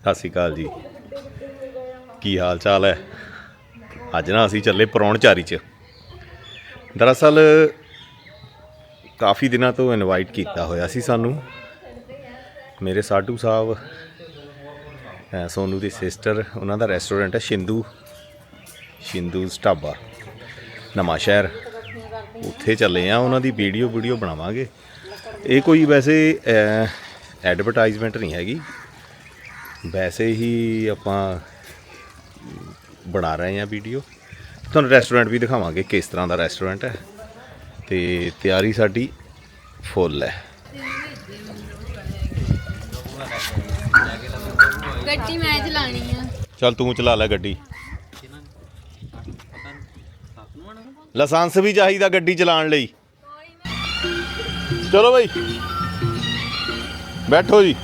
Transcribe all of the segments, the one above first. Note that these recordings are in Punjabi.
ਸਤਿ ਸ਼੍ਰੀ ਅਕਾਲ ਜੀ। ਕੀ ਹਾਲ ਚਾਲ ਹੈ? ਅੱਜ ਨਾ ਅਸੀਂ ਚੱਲੇ ਪਰੌਣਚਾਰੀ ਚ। ਦਰਅਸਲ ਕਾਫੀ ਦਿਨਾਂ ਤੋਂ ਇਨਵਾਈਟ ਕੀਤਾ ਹੋਇਆ ਸੀ ਸਾਨੂੰ। ਮੇਰੇ ਸਾਡੂ ਸਾਹਿਬ ਅ, ਸੋਨੂ ਦੀ ਸਿਸਟਰ ਉਹਨਾਂ ਦਾ ਰੈਸਟੋਰੈਂਟ ਹੈ ਸ਼ਿੰਦੂ ਸ਼ਿੰਦੂਸ ਢਾਬਾ ਨਵਾਂ ਸ਼ਹਿਰ ਉੱਥੇ ਚੱਲੇ ਆ ਉਹਨਾਂ ਦੀ ਵੀਡੀਓ ਵੀਡੀਓ ਬਣਾਵਾਂਗੇ। ਇਹ ਕੋਈ ਵੈਸੇ ਐਡਵਰਟਾਈਜ਼ਮੈਂਟ ਨਹੀਂ ਹੈਗੀ। ਵੈਸੇ ਹੀ ਆਪਾਂ ਬਣਾ ਰਹੇ ਹਾਂ ਵੀਡੀਓ। ਤੁਹਾਨੂੰ ਰੈਸਟੋਰੈਂਟ ਵੀ ਦਿਖਾਵਾਂਗੇ ਕਿਸ ਤਰ੍ਹਾਂ ਦਾ ਰੈਸਟੋਰੈਂਟ ਹੈ। ਤੇ ਤਿਆਰੀ ਸਾਡੀ ਫੁੱਲ ਹੈ। ਗੱਡੀ ਮੈਂ ਚਲਾਣੀ ਆ। ਚੱਲ ਤੂੰ ਚਲਾ ਲੈ ਗੱਡੀ। ਲਾਇਸੈਂਸ ਵੀ ਚਾਹੀਦਾ ਗੱਡੀ ਚਲਾਉਣ ਲਈ। ਚਲੋ ਬਈ। ਬੈਠੋ ਜੀ।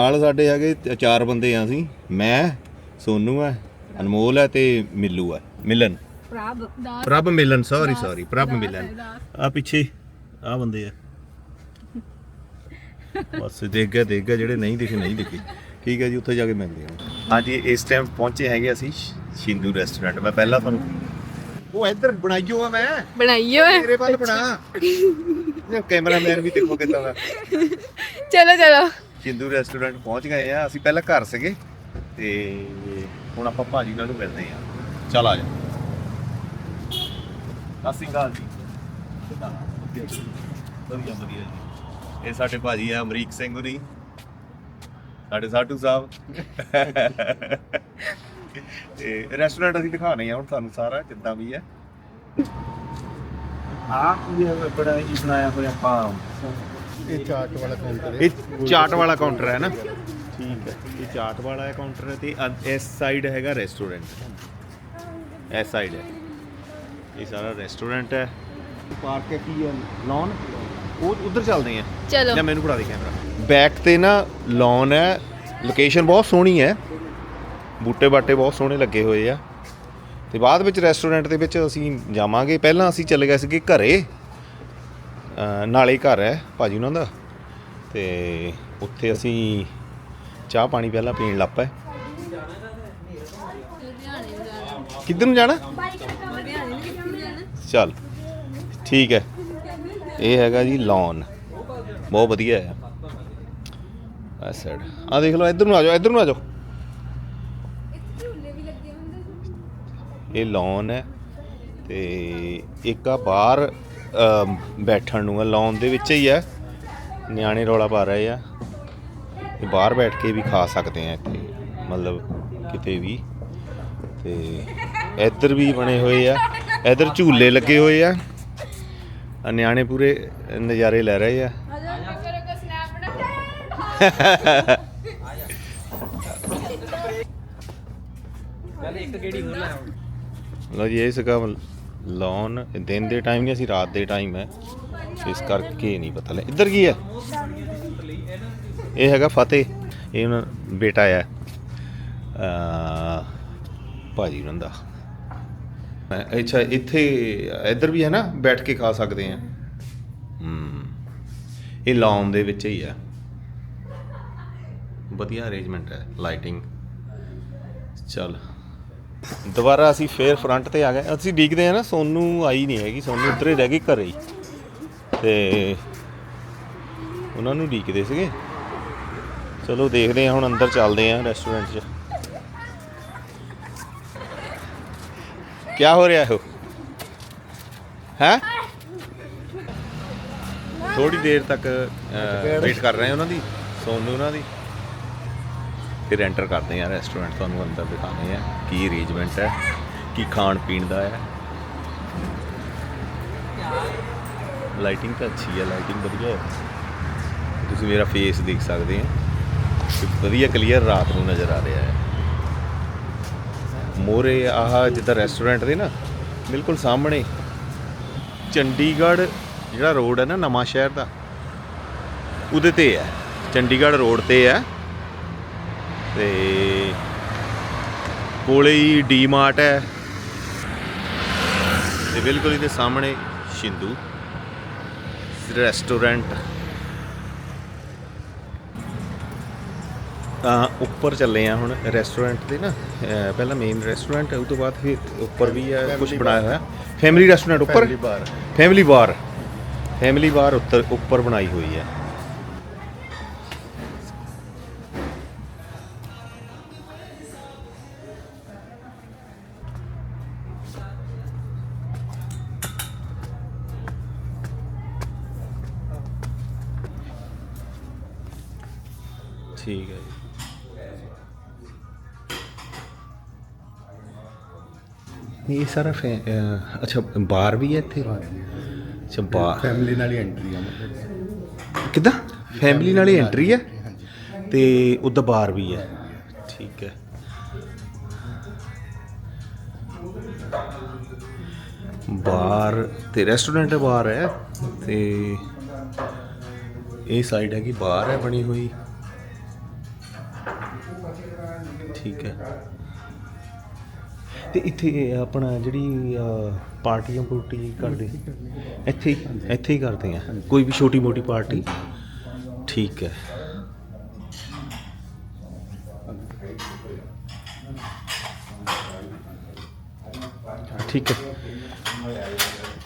ਨਾਲ ਸਾਡੇ ਹੈਗੇ ਚਾਰ ਬੰਦੇ ਆ ਅਸੀਂ। ਮੈਂ ਸੋਨੂ ਹੈ ਅਨਮੋਲ ਹੈ ਤੇ ਮਿੱਲੂ ਹੈ ਮਿਲਨ। ਪ੍ਰਭ ਦਾ। ਪ੍ਰਭ ਮਿਲਨ ਸੌਰੀ ਸੌਰੀ ਪ੍ਰਭ ਮਿਲਨ। ਆ ਪਿੱਛੇ ਆ ਬੰਦੇ ਆ। ਬਸ ਦੇਖ ਗਿਆ ਦੇਖ ਗਿਆ ਜਿਹੜੇ ਨਹੀਂ ਦਿਖੇ ਨਹੀਂ ਦਿਖੇ। ਠੀਕ ਹੈ ਜੀ ਉੱਥੇ ਜਾ ਕੇ ਮਿਲਦੇ ਹਾਂ ਹਾਂਜੀ ਇਸ ਟਾਈਮ ਪਹੁੰਚੇ ਹੈਗੇ ਅਸੀਂ ਸ਼ਿੰਦੂ ਰੈਸਟੋਰੈਂਟ ਮੈਂ ਪਹਿਲਾਂ ਤੁਹਾਨੂੰ ਉਹ ਇੱਧਰ ਬਣਾਈਓ ਆ ਮੈਂ। ਬਣਾਈਓ ਤੇਰੇ ਵੱਲ ਬਣਾ। ਇਹ ਕੈਮਰਾਮੈਨ ਵੀ ਦੇਖੋ ਕਿੱਦਾਂ ਦਾ। ਚਲੋ ਚਲੋ। ਸ਼ਿੰਦੂ ਰੈਸਟੋਰੈਂਟ ਪਹੁੰਚ ਗਏ ਆ। ਅਸੀਂ ਪਹਿਲਾਂ ਘਰ ਸੀਗੇ ਤੇ ਹੁਣ ਆਪਾਂ ਭਾਜੀ ਨਾਲ ਨੂੰ ਮਿਲਦੇ ਆ। ਚੱਲ ਆ ਜਾ। ਅਸੀਂ ਗਾਲ ਜੀ। ਵਧੀਆ ਵਧੀਆ ਜੀ। ਇਹ ਸਾਡੇ ਭਾਜੀ ਆ ਅਮਰੀਕ ਸਿੰਘ ਹੁਣੀ ਸਾਡੇ ਸਾਟੂ ਸਾਹਿਬ। ਤੇ ਰੈਸਟੋਰੈਂਟ ਅਸੀਂ ਦਿਖਾਣੇ ਆ ਹੁਣ ਤੁਹਾਨੂੰ ਸਾਰਾ ਜਿੱਦਾਂ ਵੀ ਹੈ। ਆ ਕੀ ਹੈ ਬੜਾ ਹੀ ਬਣਾਇਆ ਹੋਇਆ ਆਪਾਂ ਇਹ ਚਾਟ ਵਾਲਾ ਕਾਊਂਟਰ ਹੈ। ਇਹ ਚਾਟ ਵਾਲਾ ਕਾਊਂਟਰ ਹੈ ਨਾ? ਠੀਕ ਹੈ। ਇਹ ਚਾਟ ਵਾਲਾ ਹੈ ਕਾਊਂਟਰ ਹੈ ਤੇ ਇਸ ਸਾਈਡ ਹੈਗਾ ਰੈਸਟੋਰੈਂਟ ਇਸ ਸਾਈਡ ਹੈ। ਇਹ ਸਾਰਾ ਰੈਸਟੋਰੈਂਟ ਹੈ। ਪਾਰਕ ਹੈ ਕੀ ਹੈ? ਲੌਨ ਉਹ ਉਧਰ ਚੱਲਦੇ ਆ। ਚਲੋ। ਜਾਂ ਮੈਨੂੰ ਫੜਾ ਦੇ ਕੈਮਰਾ। ਬੈਕ ਤੇ ਨਾ ਲੌਨ ਹੈ। ਲੋਕੇਸ਼ਨ ਬਹੁਤ ਸੋਹਣੀ ਹੈ। ਬੂਟੇ ਬਾਟੇ ਬਹੁਤ ਸੋਹਣੇ ਲੱਗੇ ਹੋਏ ਆ। ਤੇ ਬਾਅਦ ਵਿੱਚ ਰੈਸਟੋਰੈਂਟ ਦੇ ਵਿੱਚ ਅਸੀਂ ਜਾਵਾਂਗੇ। ਪਹਿਲਾਂ ਅਸੀਂ ਚਲੇ ਗਏ ਸੀਗੇ ਘਰੇ। ਨਾਲੇ ਘਰ ਹੈ ਭਾਜੀ ਉਹਨਾਂ ਦਾ। ਤੇ ਉੱਥੇ ਅਸੀਂ ਚਾਹ ਪਾਣੀ ਪਹਿਲਾਂ ਪੀਣ ਲੱਗ ਪਏ। ਕਿੱਧਰ ਨੂੰ ਜਾਣਾ? ਚੱਲ, ਠੀਕ ਹੈ। ਇਹ ਹੈਗਾ ਜੀ ਲੌਨ ਬਹੁਤ ਵਧੀਆ ਹੈ। ਆ ਸਾਈਡ। ਆ ਦੇਖ ਲਓ, ਇੱਧਰ ਨੂੰ ਆ ਜਾਓ, ਇੱਧਰ ਨੂੰ ਆ ਜਾਓ। ਇਹ ਲੌਨ ਹੈ ਤੇ ਇੱਕ ਆ ਬਾਹਰ ਬੈਠਣ ਨੂੰ ਆ ਲੌਨ ਦੇ ਵਿੱਚ ਹੀ ਹੈ। ਨਿਆਣੇ ਰੌਲਾ ਪਾ ਰਹੇ ਆ। ਇਹ ਬਾਹਰ ਬੈਠ ਕੇ ਵੀ ਖਾ ਸਕਦੇ ਆ ਇੱਥੇ, ਮਤਲਬ ਕਿਤੇ ਵੀ। ਤੇ ਇੱਧਰ ਵੀ ਬਣੇ ਹੋਏ ਆ। ਇੱਧਰ ਝੂਲੇ ਲੱਗੇ ਹੋਏ ਆ ਨਿਆਣੇ ਪੂਰੇ ਨਜ਼ਾਰੇ ਲੈ ਰਹੇ ਆ। ਲਓ ਜੀ, ਇਹ ਸੀਗਾ ਲੌਨ ਦਿਨ ਦੇ ਟਾਈਮ ਨਹੀਂ, ਅਸੀਂ ਰਾਤ ਦੇ ਟਾਈਮ ਹੈ। ਇਸ ਕਰਕੇ ਨਹੀਂ ਪਤਾ ਲੈ। ਇੱਧਰ ਕੀ ਹੈ? ਇਹ ਹੈਗਾ ਫਤਿਹ। ਇਹ ਉਹਨਾਂ ਬੇਟਾ ਹੈ ਭਾਜੀ ਉਹਨਾਂ ਦਾ। ਅੱਛਾ, ਇੱਥੇ, ਇੱਧਰ ਵੀ ਹੈ ਨਾ? ਬੈਠ ਕੇ ਖਾ ਸਕਦੇ ਆ ਹੂੰ। ਇਹ ਲੌਨ ਦੇ ਵਿੱਚ ਹੀ ਹੈ। ਵਧੀਆ ਅਰੇਂਜਮੈਂਟ ਹੈ ਲਾਈਟਿੰਗ ਚੱਲ। ਦੁਬਾਰਾ ਅਸੀਂ ਫੇਰ ਫਰੰਟ ਤੇ ਆ ਗਏ। ਅਸੀਂ ਡੀਕਦੇ ਆ ਨਾ, ਸੋਨੂੰ ਆਈ ਨਹੀਂ ਹੈਗੀ, ਸੋਨੂੰ ਉੱਧਰ ਹੀ ਰਹਿ ਗਈ ਘਰੇ ਹੀ। ਤੇ ਉਹਨਾਂ ਨੂੰ ਡੀਕਦੇ ਸੀਗੇ। ਚਲੋ ਦੇਖਦੇ ਆ ਹੁਣ ਅੰਦਰ ਚੱਲਦੇ ਆ ਰੈਸਟੋਰੈਂਟ 'ਚ। ਕੀ ਹੋ ਰਿਹਾ ਹੈ ਹੈ? ਥੋੜੀ ਦੇਰ ਤੱਕ ਵੇਟ ਕਰ ਰਹੇ ਉਹਨਾਂ ਦੀ, ਸੋਨੂੰ ਉਹਨਾਂ ਦੀ। ਫਿਰ ਐਂਟਰ ਕਰਦੇ ਆ ਰੈਸਟੋਰੈਂਟ ਤੁਹਾਨੂੰ ਅੰਦਰ ਦਿਖਾਉਂਦੇ ਆ ਕੀ ਅਰੇਂਜਮੈਂਟ ਹੈ, ਕੀ ਖਾਣ ਪੀਣ ਦਾ ਹੈ। ਲਾਈਟਿੰਗ ਤਾਂ ਅੱਛੀ ਹੈ ਲਾਈਟਿੰਗ ਵਧੀਆ ਹੈ। ਤੁਸੀਂ ਮੇਰਾ ਫੇਸ ਦੇਖ ਸਕਦੇ ਆ ਵਧੀਆ ਕਲੀਅਰ ਰਾਤ ਨੂੰ ਨਜ਼ਰ ਆ ਰਿਹਾ ਹੈ। ਮੋਰੇ ਆਹ ਜਿੱਦਾਂ ਰੈਸਟੋਰੈਂਟ ਦੇ ਨਾ, ਬਿਲਕੁਲ ਸਾਹਮਣੇ ਚੰਡੀਗੜ੍ਹ ਜਿਹੜਾ ਰੋਡ ਹੈ ਨਾ ਨਵਾਂ ਸ਼ਹਿਰ ਦਾ, ਉਹਦੇ ਤੇ ਹੈ। ਚੰਡੀਗੜ੍ਹ ਰੋਡ ਤੇ ਹੈ। ਤੇ ਕੋਲੇ ਹੀ ਡੀਮਾਰਟ ਹੈ। ਤੇ ਬਿਲਕੁਲ ਇਹਦੇ ਸਾਹਮਣੇ ਸ਼ਿੰਦੂ ਰੈਸਟੋਰੈਂਟ। ਤਾਂ ਉੱਪਰ ਚੱਲੇ ਆ ਹੁਣ ਰੈਸਟੋਰੈਂਟ ਦੇ ਨਾ ਪਹਿਲਾਂ ਮੇਨ ਰੈਸਟੋਰੈਂਟ ਹੈ ਉਸ ਤੋਂ ਬਾਅਦ ਫਿਰ ਉੱਪਰ ਵੀ ਹੈ ਕੁਝ ਬਣਾਇਆ ਹੋਇਆ। ਫੈਮਿਲੀ ਰੈਸਟੋਰੈਂਟ ਉੱਪਰ। ਫੈਮਿਲੀ ਬਾਰ ਫੈਮਿਲੀ ਬਾਰ ਉੱਤਰ ਉੱਪਰ ਬਣਾਈ ਹੋਈ ਹੈ। ਇਹ ਸਾਰਾ ਫੈ- ਅਹ ਅੱਛਾ ਬਾਰ ਵੀ ਹੈ ਇੱਥੇ? ਅੱਛਾ ਬਾਰ ਫੈਮਿਲੀ ਨਾਲ ਹੀ ਐਂਟਰੀ ਆ ਮਤਲਬ। ਕਿੱਦਾਂ? ਫੈਮਿਲੀ ਨਾਲ ਹੀ ਐਂਟਰੀ ਹੈ ਹਾਂਜੀ। ਤੇ ਉੱਧਰ ਬਾਰ ਵੀ ਹੈ। ਠੀਕ ਹੈ। ਬਾਰ ਤੇ ਰੈਸਟੋਰੈਂਟ ਬਾਰ ਹੈ ਤੇ ਇਹ ਸਾਈਡ ਹੈ ਕਿ ਬਾਰ ਹੈ ਬਣੀ ਹੋਈ। ਠੀਕ ਹੈ। ਤੇ ਇੱਥੇ ਆਪਣਾ ਜਿਹੜੀ ਪਾਰਟੀਆਂ ਪੂਰਟੀ ਕਰਦੇ। ਇੱਥੇ ਹੀ ਇੱਥੇ ਹੀ ਕਰਦੇ ਆ। ਕੋਈ ਵੀ ਛੋਟੀ ਮੋਟੀ ਪਾਰਟੀ। ਠੀਕ ਹੈ। ਠੀਕ ਹੈ।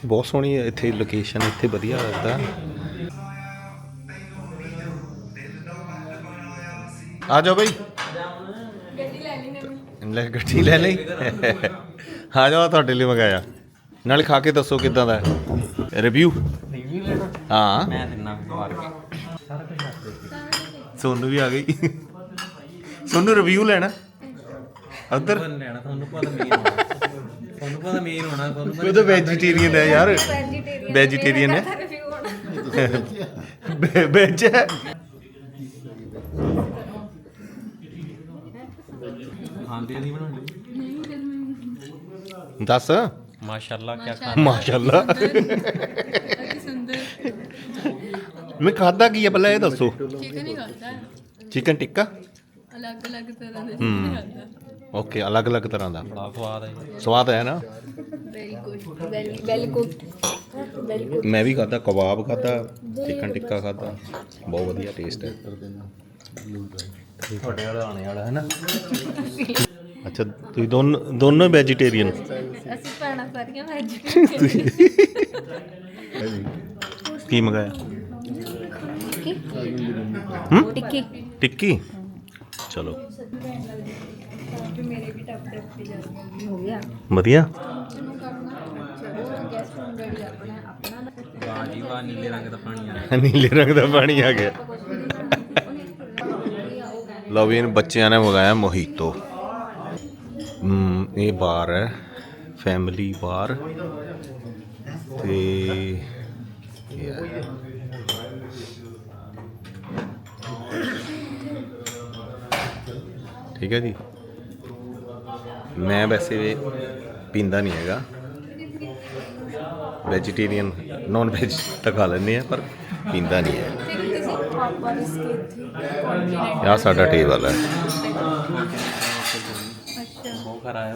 ਬਹੁਤ ਸੋਹਣੀ ਹੈ ਇੱਥੇ ਲੋਕੇਸ਼ਨ ਇੱਥੇ ਵਧੀਆ ਲੱਗਦਾ। ਆ ਜਾਓ ਬਈ। ਗੱਡੀ ਲੈ ਲਈ ਨਵੀਂ। ਲੈ ਗੱਡੀ ਲੈ ਲਈ। ਆ ਜਾਓ ਤੁਹਾਡੇ ਲਈ ਮੰਗਾਇਆ। ਨਾਲ ਖਾ ਕੇ ਦੱਸੋ ਕਿਦਾਂ ਦਾ ਰਿਵਿਊ ਹਾਂ। ਮੈਂ ਦਿੰਨਾ ਮਾਰ ਕੇ ਸੋਨੂੰ ਵੀ ਆ ਗਈ। ਸੋਨੂੰ ਰਿਵਿਊ ਲੈਣਾ। ਉਧਰ। ਲੈਣਾ ਤੁਹਾਨੂੰ ਪਤਾ ਮੇਨ ਹੋਣਾ ਤੁਹਾਨੂੰ ਪਤਾ ਮੇਨ ਹੋਣਾ ਤੁਹਾਨੂੰ ਉਹ ਤਾਂ ਵੈਜੀਟੇਰੀਅਨ ਹੈ। ਯਾਰ ਵੈਜੀਟੇਰੀਅਨ ਹੈ? ਵਿੱਚ ਹੈ। ਖਾਂਦੇ ਨਹੀਂ ਬਣਾਉਂਦੇ ਦੱਸ। ਮਾਸ਼ਾਅੱਲਾ ਕੀ ਖਾਂ ਮਾਸ਼ਾਅੱਲਾ। ਅਤੀ ਸੁੰਦਰ ਮੈਂ ਖਾਦਾ ਕੀ ਹੈ ਪਹਿਲਾਂ ਇਹ ਦੱਸੋ। ਚਿਕਨ ਹੀ ਖਾਂਦਾ ਹੈ ਚਿਕਨ ਟਿੱਕਾ? ਅਲੱਗ ਅਲੱਗ ਤਰ੍ਹਾਂ ਦੇ। ਚਿਕਨ ਖਾਂਦਾ ਓਕੇ ਅਲੱਗ-ਅਲੱਗ ਤਰ੍ਹਾਂ ਦਾ। ਬੜਾ ਸਵਾਦ ਹੈ। ਜੀ। ਸਵਾਦ ਹੈ ਨਾ? Very good very well cooked very good ਮੈਂ ਵੀ ਖਾਦਾ ਕਬਾਬ ਖਾਦਾ ਚਿਕਨ ਟਿੱਕਾ ਖਾਦਾ ਬਹੁਤ ਵਧੀਆ ਟੇਸਟ ਹੈ। ਤੁਹਾਡੇ ਵਾਲਾ ਆਣੇ ਵਾਲਾ ਹੈ ਨਾ? ਅੱਛਾ ਤੁਸੀਂ ਦੋਨੋਂ ਦੋਨੋਂ ਵੈਜੀਟੇਰੀਅਨ ਅਸੀਂ ਭੈਣਾਂ ਸਾਰੀਆਂ ਵੈਜੀਟੇਰੀਅਨ ਕੀ ਮੰਗਾਇਆ? ਟਿੱਕੀ। ਟਿੱਕੀ? ਚਲੋ। ਮੇਰੇ ਵੀ ਟੱਪ ਟੱਪ ਤੇ ਜਾਂਦੇ ਹੋ ਗਿਆ ਵਧੀਆ। ਇਹਨੂੰ ਕਰਨਾ ਚਲੋ ਗੈਸਟ ਨੂੰ ਰੈਡੀ ਆਪਣਾ ਆਪਣਾ ਵਾਹ ਜੀ ਵਾਹ ਨੀਲੇ ਰੰਗ ਦਾ ਪਾਣੀ ਆ ਨੀਲੇ ਰੰਗ ਦਾ ਪਾਣੀ ਆ ਗਿਆ। ਲਓ ਵੀ ਇਹਨਾਂ ਬੱਚਿਆਂ ਨੇ ਮੰਗਾਇਆ ਮੋਹੀਤੋ। ਇਹ ਬਾਰ ਹੈ ਫੈਮਿਲੀ ਬਾਰ। ਤੇ ਠੀਕ ਹੈ ਜੀ। ਮੈਂ ਵੈਸੇ ਪੀਂਦਾ ਨਹੀਂ ਹੈਗਾ। ਵੈਜੀਟੇਰੀਅਨ ਨਾਨ ਵੈਜ ਤਾਂ ਖਾ ਲੈਂਦੇ ਆ ਪਰ ਪੀਂਦਾ ਨਹੀਂ ਹੈ। ਫਿਰ ਤੁਸੀਂ ਪਾਪਾ ਦੇ ਸਕੇਟ ਥੀ ਕੰਟੀਨੈਂਟ ਆਹ ਸਾਡਾ ਟੇਬਲ ਹੈ। ਅੱਛਾ। ਬਹੁਤ ਖਰਾ ਹੈ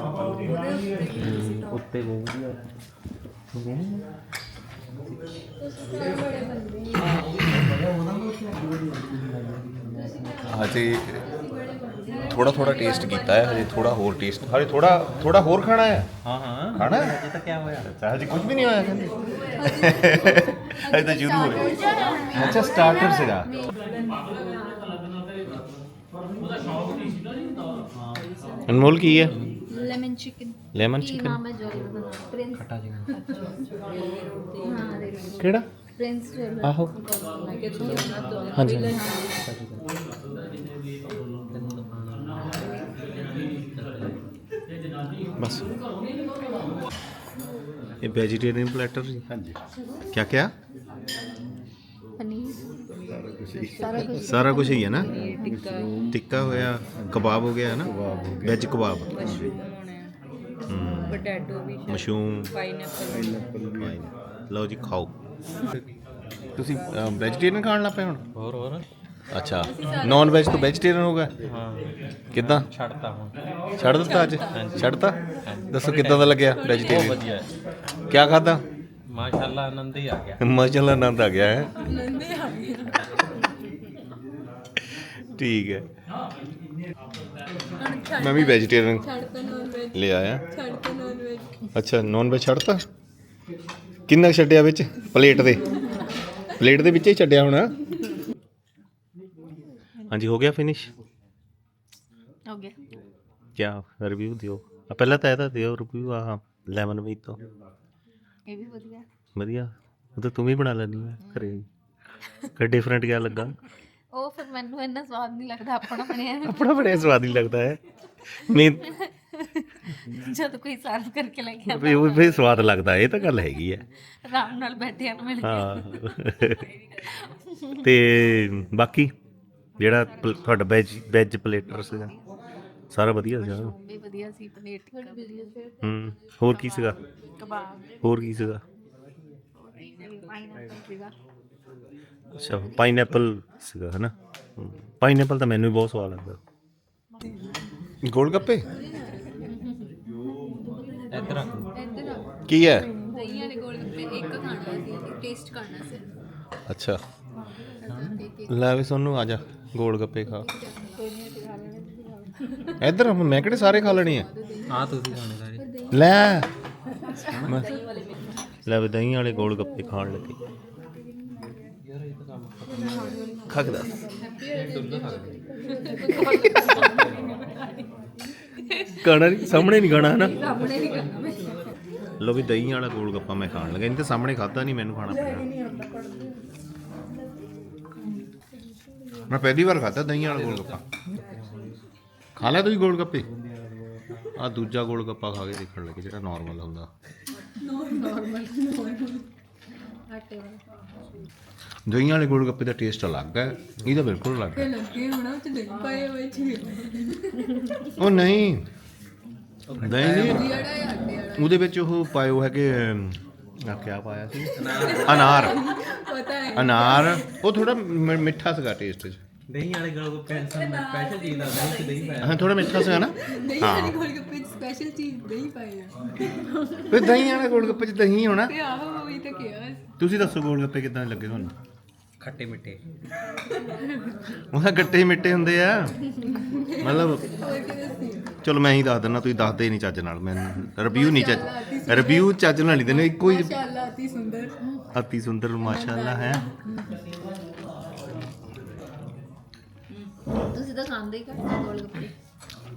ਹਜੇ। ਥੋੜਾ ਥੋੜਾ ਟੇਸਟ ਕੀਤਾ ਹੈ ਹਜੇ ਥੋੜਾ ਹੋਰ ਟੇਸਟ ਹਜੇ ਥੋੜਾ ਥੋੜਾ ਹੋਰ ਖਾਣਾ ਹੈ? ਹਾਂ ਹਾਂ। ਖਾਣਾ ਹੈ? ਇਹ ਤਾਂ ਕੀ ਹੋਇਆ? ਅੱਛਾ ਹਜੇ ਕੁਝ ਵੀ ਨਹੀਂ ਹੋਇਆ ਕਹਿੰਦੇ। ਹਜੇ ਤਾਂ ਸ਼ੁਰੂ ਹੋਇਆ ਅੱਛਾ ਸਟਾਰਟਰ ਸੀਗਾ। ਅਨਮੋਲ ਕੀ ਹੈ? ਲੈਮਨ ਚਿਕਨ ਲੈਮਨ ਹਾਂ ਚਿਕਨ ਮੈਂ ਜੋਰੀ ਬਣਾ ਪ੍ਰਿੰਸ ਖੱਟਾ ਜੀ ਹਾਂ ਦੇ ਕਿਹੜਾ ਪ੍ਰਿੰਸ ਆਹੋ ਦੋ ਹਾਂਜੀ। ਬਸ। ਇਹ ਵੈਜੀਟੇਰੀਅਨ ਪਲੈਟਰ ਜੀ। ਹਾਂਜੀ। ਕੀ ਕਿਆ? ਪਨੀਰ। ਸਾਰਾ ਕੁਝ ਹੀ। ਸਾਰਾ ਕੁਝ ਹੀ ਹੈ ਨਾ? ਟਿੱਕਾ। ਟਿੱਕਾ ਹੋਇਆ ਕਬਾਬ ਹੋ ਗਿਆ ਹੈ ਨਾ। Veg kebab. ਪੋਟੈਟੋ ਵੀ ਮਸ਼ਰੂਮ। ਪਾਈਨਐਪਲ ਹੈ। ਲਓ ਜੀ ਖਾਓ। ਤੁਸੀਂ ਵੈਜੀਟੇਰੀਅਨ ਖਾਣ ਲੱਗ ਪਏ ਹੁਣ? ਹੋਰ ਹੋਰ। ਅੱਛਾ ਨਾਨ ਵੈਜ ਤੋਂ ਵੈਜੀਟੇਰੀਅਨ ਹੋ ਗਿਆ ਹਾਂ। ਕਿੱਦਾਂ? ਛੱਡਤਾ ਹੁਣ। ਛੱਡ ਦਿੱਤਾ ਅੱਜ? ਛੱਡਤਾ? ਦੱਸੋ ਕਿੱਦਾਂ ਦਾ ਲੱਗਿਆ ਬਹੁਤ ਵੈਜੀਟੇਰੀਅਨ ਵਧੀਆ। ਹੈ ਕੀ ਖਾਦਾ ਮਾਸ਼ਾਅੱਲਾ ਆਨੰਦ ਹੀ ਆ ਗਿਆ। ਮਾਸ਼ਾਅੱਲਾ ਆਨੰਦ ਆ ਗਿਆ ਹੈ? ਨੰਦੇ ਆ ਗਏ ਠੀਕ ਹੈ। ਮੈਂ ਵੀ ਵੈਜੀਟੇਰੀਅਨ ਛੱਡ ਤਾ ਨੌਨ ਵੈਜ ਲੈ ਆਇਆ ਛੱਡ ਤਾ ਨੌਨ ਵੈਜ ਅੱਛਾ ਨਾਨ ਵੈਜ ਛੱਡਤਾ? ਕਿੰਨਾ ਕੁ ਛੱਡਿਆ ਵਿੱਚ? ਪਲੇਟ ਦੇ। ਪਲੇਟ ਦੇ ਵਿੱਚ ਹੀ ਛੱਡਿਆ ਹੋਣਾ। ਹਾਂਜੀ ਹੋ ਗਿਆ ਫਿਨਿਸ਼ ਹੋ ਗਿਆ। ਕੀ ਰਿਵਿਊ ਦਿਓ। ਆ ਪਹਿਲਾਂ ਤਾਂ ਇਹਦਾ ਦਿਓ ਰਿਵਿਊ ਆ ਲੈਮਨ ਵੀ ਤੋਂ। ਇਹ ਵੀ ਵਧੀਆ। ਵਧੀਆ। ਉਹ ਤਾਂ ਤੂੰ ਵੀ ਬਣਾ ਲੈਣੀ ਹੈ ਘਰੇ। ਕਿ ਡਿਫਰੈਂਟ ਕਿਆ ਲੱਗਾ? ਉਹ ਫਿਰ ਮੈਨੂੰ ਇੰਨਾ ਸਵਾਦ ਨਹੀਂ ਲੱਗਦਾ ਆਪਣਾ ਬਣਿਆ। ਆਪਣਾ ਬੜਾ ਸਵਾਦੀ ਲੱਗਦਾ ਹੈ। ਮੈਂ ਜਦ ਕੋਈ ਸਰਵ ਕਰਕੇ ਲੈ ਕੇ ਵੀ ਉਹ ਵੀ ਸਵਾਦ ਲੱਗਦਾ ਇਹ ਤਾਂ ਗੱਲ ਹੈਗੀ ਹੈ ਆਰਾਮ ਨਾਲ ਬੈਠਿਆ ਨੂੰ ਮਿਲ ਗਿਆ। ਹਾਂ। ਤੇ ਬਾਕੀ ਜਿਹੜਾ ਪਲ- ਤੁਹਾਡਾ ਵੈਜ ਵੈਜ ਪਲੇਟਰ ਸੀਗਾ ਸਾਰਾ ਵਧੀਆ ਸੀਗਾ। ਵੀ ਵਧੀਆ ਸੀ ਪਲੇਟ ਟਿੱਕਾ ਵਧੀਆ ਸੀ। ਹੂੰ ਹੋਰ ਕੀ ਸੀਗਾ? ਕਬਾਬ। ਹੋਰ ਕੀ ਸੀਗਾ? ਪਾਈਨਐਪਲ ਸੀਗਾ ਅੱਛਾ ਪਾਈਨਐਪਲ ਸੀਗਾ ਹਨਾ? ਪਾਈਨਐਪਲ ਤਾਂ ਮੈਨੂੰ ਵੀ ਬਹੁਤ ਸਵਾਦ ਲੱਗਦਾ। ਗੋਲ ਗੱਪੇ? ਇੱਧਰ ਇੱਧਰ ਕੀ ਹੈ? ਦਹੀਂ ਵਾਲੇ ਗੋਲ ਗੱਪੇ ਇੱਕ ਖਾਣਾ ਸੀ ਟੇਸਟ ਕਰਨਾ ਸੀ ਅੱਛਾ। ਲੈ ਵੀ ਸੋਨੂੰ ਆ ਜਾ ਗੋਲ ਗੱਪੇ ਖਾ। ਇੱਧਰ ਮੈਂ ਕਿਹੜੇ ਸਾਰੇ ਖਾ ਲੈਣੇ ਆ? ਆ ਤੁਸੀਂ ਖਾਣੇ ਸਾਰੇ। ਲੈ। ਲੈ ਵੀ ਦਹੀਂ ਵਾਲੇ ਗੋਲ ਗੱਪੇ ਖਾਣ ਲੱਗੇ। ਖਾ ਕੇ ਦੱਸ। ਗਾਣਾ ਨਹੀਂ ਸਾਹਮਣੇ ਨਹੀਂ ਗਾਣਾ ਹਨਾ? ਸਾਹਮਣੇ ਨਹੀਂ ਮੈਂ। ਲੋ ਵੀ ਦਹੀਂ ਵਾਲਾ ਗੋਲ ਗੱਪਾ ਮੈਂ ਖਾਣ ਲੱਗਾ ਇਹਨੇ ਤਾਂ ਸਾਹਮਣੇ ਖਾਦਾ ਨਹੀਂ ਮੈਨੂੰ ਖਾਣਾ ਪੈਣਾ। ਮੈਂ ਪਹਿਲੀ ਵਾਰ ਖਾਦਾ ਦਹੀਂ ਵਾਲਾ ਗੋਲ ਗੱਪਾ। ਖਾ ਲਿਆ ਤੁਸੀਂ ਗੋਲ ਗੱਪੇ। ਆ ਦੂਜਾ ਗੋਲ ਗੱਪਾ ਖਾ ਕੇ ਦੇਖਣ ਲੱਗੇ ਜਿਹੜਾ ਨਾਰਮਲ ਹੁੰਦਾ। ਆਟੇ ਵਾਲਾ। ਦਹੀਂ ਵਾਲੇ ਗੋਲ ਗੱਪੇ ਦਾ ਟੇਸਟ ਅਲੱਗ ਹੈ ਇਹਦਾ ਬਿਲਕੁਲ ਅਲੱਗ ਹੈ। ਲੱਗੇ ਹੋਣਾ ਚ ਦਹੀਂ ਪਾਏ ਹੋਏ ਸੀ ਉਹ ਨਹੀਂ ਦਹੀਂ ਨਹੀਂ ਉਹਦੇ ਵਿੱਚ ਉਹ ਪਾਇਓ ਹੈਗੇ ਅਮ, ਆ ਕਿਆ ਪਾਇਆ ਸੀ? ਅਨਾਰ। ਪਤਾ ਹੈ ਅਨਾਰ ਉਹ ਥੋੜਾ ਮਿੱਠਾ ਸੀਗਾ ਟੇਸਟ 'ਚ। ਦਹੀਂ ਵਾਲੇ ਗਲ ਕੋ ਪੈਨਸਲ ਸਪੈਸ਼ਲ ਚੀਜ਼ ਦਾ ਦਹੀਂ ਚ ਦਹੀਂ ਪਾਇਆ। ਹਾਂ ਥੋੜਾ ਮਿੱਠਾ ਸੀਗਾ ਨਾ? ਦਹੀਂ ਵਾਲੀ ਗੋਲ ਗੱਪੇ ਸਪੈਸ਼ਲ ਚੀਜ਼ ਦਹੀਂ ਪਾਏ ਆ। ਫਿਰ ਦਹੀਂ ਵਾਲੇ ਗੋਲ ਗੱਪੇ 'ਚ ਦਹੀਂ ਹੋਣਾ? ਤੇ ਆਹੋ ਉਹੀ ਤਾਂ ਕਿਹਾ ਤੁਸੀਂ ਦੱਸੋ ਗੋਲ ਗੱਪੇ ਕਿਦਾਂ ਲੱਗੇ ਤੁਹਾਨੂੰ? ਖੱਟੇ ਮਿੱਠੇ। ਉਹਦਾ ਗੱਟੇ ਮਿੱਟੇ ਹੁੰਦੇ ਆ। ਮਤਲਬ ਚਲੋ ਮੈਂ ਹੀ ਦੱਸ ਦਿੰਦਾ ਤੁਸੀਂ ਦੱਸਦੇ ਹੀ ਨਹੀਂ ਚੱਜ ਨਾਲ। ਮੈਂ ਰਿਵਿਊ ਨਹੀਂ ਚੱਜ ਰਿਵਿਊ ਚੱਜ ਨਾਲ ਨਹੀਂ ਦਿੰਦੇ। ਇੱਕੋ ਹੀ ਮਾਸ਼ਾਅੱਲਾ ਅਤੀ ਸੁੰਦਰ। ਅਤੀ ਸੁੰਦਰ ਮਾਸ਼ਾਅੱਲਾ ਹੈ। ਤੁਸੀਂ ਤਾਂ ਖਾਂਦੇ ਹੀ ਕਰਦੇ ਗੋਲ ਗੱਪੇ।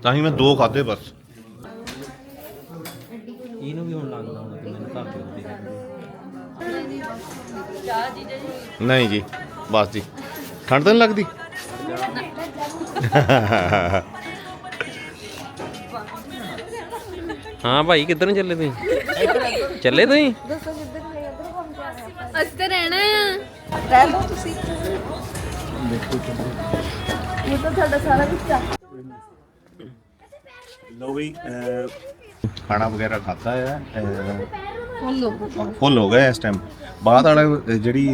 ਤਾਂ ਹੀ ਮੈਂ ਦੋ ਖਾਦੇ ਬਸ। ਇਹਨੂੰ ਵੀ ਹੁਣ ਲੱਗਦਾ ਹੁਣ ਕਿ ਮੈਨੂੰ ਘਰ ਦੇ ਚਾਹ ਜੀਜਾ ਜੀ ਨਹੀਂ ਜੀ ਬਸ ਜੀ। ਠੰਡ ਤਾਂ ਨਹੀਂ ਲੱਗਦੀ? ਹਾਂ ਭਾਈ ਕਿੱਧਰ ਨੂੰ ਚੱਲੇ ਤੁਸੀਂ? ਚੱਲੇ ਤੁਸੀਂ? ਅਸੀਂ ਤਾਂ ਰਹਿਣਾ ਆ। ਰਹਿ ਲਓ ਤੁਸੀਂ। ਇਹ ਤਾਂ ਤੁਹਾਡਾ ਸਾਰਾ ਕੁਝ ਆ। ਲੋ ਵੀ ਖਾਣਾ ਵਗੈਰਾ ਖਾਦਾ ਹੈ ਫੁੱਲ ਫੁੱਲ ਹੋ ਗਿਆ ਇਸ ਟਾਈਮ ਬਾਅਦ ਵਾਲਾ ਜਿਹੜੀ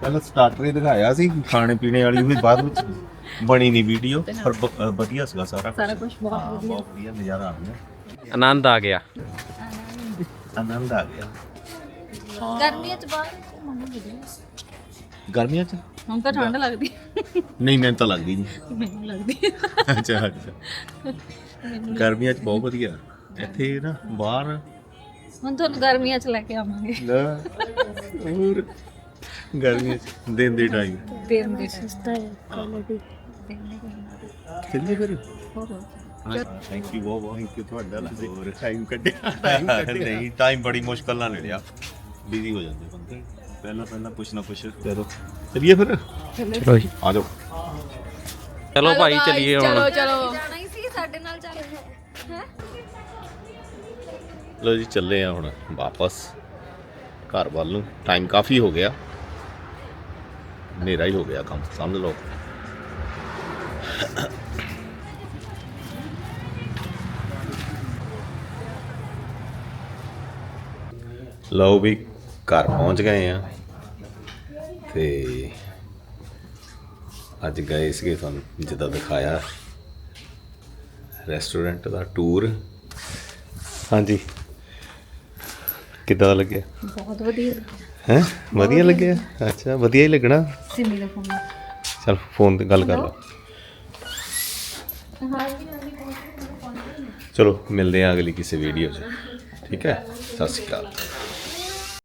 ਪਹਿਲਾਂ ਸਟਾਰਟਰ ਹੀ ਦਿਖਾਇਆ ਸੀ ਖਾਣੇ ਪੀਣੇ ਵਾਲੀ ਵੀ ਬਾਅਦ ਵਿੱਚ ਬਣੀ ਨਹੀਂ ਵੀਡੀਓ ਪਰ ਬ- ਵਧੀਆ ਸੀਗਾ ਸਾਰਾ ਸਾਰਾ ਕੁਝ ਬਹੁਤ ਵਧੀਆ। ਬਹੁਤ ਵਧੀਆ ਨਜ਼ਾਰਾ ਆ ਗਿਆ। ਆਨੰਦ ਆ ਗਿਆ। ਆਨੰਦ ਆ ਗਿਆ। ਗਰਮੀਆਂ ਚ ਬਾਹਰ ਗਰਮੀਆਂ ਚ? ਹੁਣ ਤਾਂ ਠੰਡ ਲੱਗਦੀ। ਨਹੀਂ ਮੈਨੂੰ ਤਾਂ ਲੱਗਦੀ ਨਹੀਂ ਮੈਨੂੰ ਲੱਗਦੀ। ਅੱਛਾ ਅੱਛਾ। ਗਰਮੀਆਂ ਚ ਬਹੁਤ ਵਧੀਆ। ਇੱਥੇ ਨਾ ਬਾਹਰ ਹੁਣ ਤੁਹਾਨੂੰ ਗਰਮੀਆਂ ਚ ਲੈ ਕੇ ਆਵਾਂਗੇ। ਨਾ ਹੋਰ। ਗਰਮੀਆਂ ਚ ਦਿਨ ਦੇ ਟਾਈਮ ਦਿਨ ਦੇ ਸਸਤਾ ਹੈ ਕੁਆਲਿਟੀ ਚੱਲੀਏ ਫਿਰ? ਥੈਂਕ ਯੂ ਬਹੁਤ ਬਹੁਤ ਥੈਂਕ ਯੂ ਤੁਹਾਡਾ ਹੋਰ। ਟਾਈਮ ਕੱਢਿਆ ਟਾਈਮ ਕੱਢਿਆ। ਨਹੀਂ ਟਾਈਮ ਬੜੀ ਮੁਸ਼ਕਲ ਨਾਲ ਮਿਲਿਆ ਬਿਜ਼ੀ ਹੋ ਜਾਂਦੇ ਬੰਦੇ। ਪਹਿਲਾਂ ਪਹਿਲਾਂ ਕੁਛ ਨਾ ਕੁਛ ਕਰੋ ਚਲਿਏ ਫਿਰ? ਚਲੋ ਜੀ ਆ ਜਾਓ। ਚਲੋ ਭਾਈ ਚਲੀਏ ਹੁਣ। ਚਲੋ ਚਲੋ। ਜਾਣਾ ਹੀ ਸੀ ਸਾਡੇ ਨਾਲ ਚੱਲ ਹੈ ਲੋ ਜੀ ਚੱਲੇ ਆ ਹੁਣ ਵਾਪਸ। ਘਰ ਵੱਲ ਨੂੰ। ਟਾਈਮ ਕਾਫੀ ਹੋ ਗਿਆ। ਹਨੇਰਾ ਹੀ ਹੋ ਗਿਆ ਕੰਮ ਸਮਝ ਲਓ। ਲਓ ਵੀ ਘਰ ਪਹੁੰਚ ਗਏ ਆ। ਤੇ ਅੱਜ ਗਏ ਸੀਗੇ ਤੁਹਾਨੂੰ ਜਿੱਦਾਂ ਦਿਖਾਇਆ। ਰੈਸਟੋਰੈਂਟ ਦਾ ਟੂਰ ਹਾਂਜੀ। ਕਿੱਦਾਂ ਲੱਗਿਆ? ਬਹੁਤ ਵਧੀਆ। ਹੈ? ਵਧੀਆ ਲੱਗਿਆ? ਅੱਛਾ ਵਧੀਆ ਹੀ ਲੱਗਣਾ। ਸਿਮੀ ਦਾ ਫੋਨ ਚਲ ਫੋਨ ਤੇ ਗੱਲ ਕਰ ਲਓ। ਚਲੋ ਮਿਲਦੇ ਹਾਂ ਅਗਲੀ ਕਿਸੇ ਵੀਡੀਓ 'ਚ। ਠੀਕ ਹੈ? ਸਤਿ ਸ਼੍ਰੀ ਅਕਾਲ।